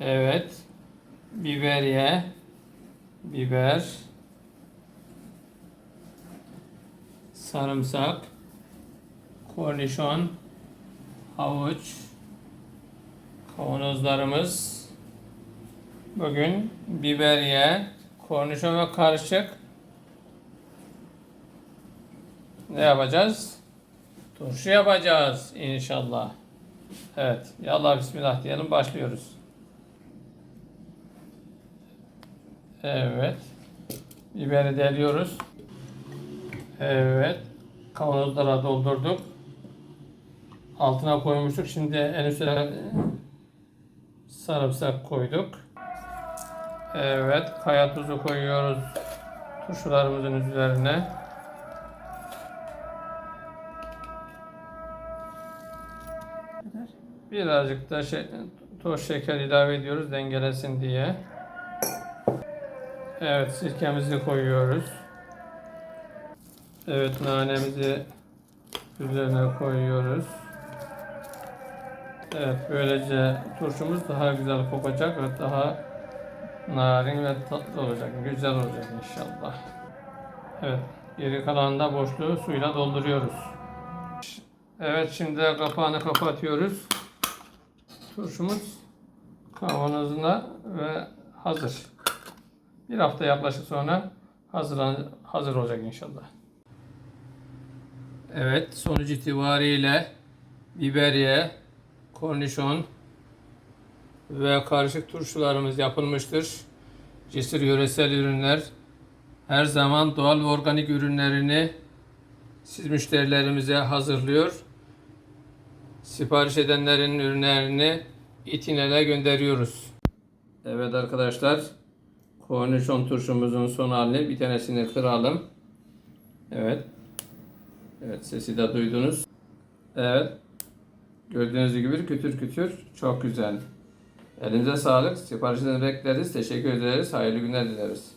Evet. Biberiye. Biber. Sarımsak. Kornişon. Havuç. Kavanozlarımız. Bugün biberiye, kornişon ve karışık. Ne yapacağız? Turşu yapacağız inşallah. Evet. Yallah bismillah diyelim başlıyoruz. Evet. Biberi deliyoruz. Evet. Kavanozlara doldurduk. Altına koymuştuk. Şimdi en üstüne sarımsak koyduk. Evet. Kaya tuzu koyuyoruz turşularımızın üzerine. Birazcık da şey, toz şeker ilave ediyoruz dengelesin diye. Evet sirkemizi koyuyoruz. Evet nanemizi üzerine koyuyoruz. Evet böylece turşumuz daha güzel kokacak ve daha narin ve tatlı olacak. Güzel olacak inşallah. Evet geri kalanını da boşluğu suyla dolduruyoruz. Evet şimdi de kapağını kapatıyoruz. Turşumuz kavanozuna ve hazır. Bir hafta yaklaşık sonra hazırlan hazır olacak inşallah. Evet sonuç itibariyle biberiye, kornişon ve karışık turşularımız yapılmıştır. Cesur yöresel ürünler her zaman doğal ve organik ürünlerini siz müşterilerimize hazırlıyor. Sipariş edenlerin ürünlerini itinele gönderiyoruz. Evet arkadaşlar, kornişon turşumuzun son halini bir tanesini kıralım. Evet. Evet sesi de duydunuz. Evet. Gördüğünüz gibi kütür kütür çok güzel. Elinize sağlık. Siparişini bekleriz. Teşekkür ederiz. Hayırlı günler dileriz.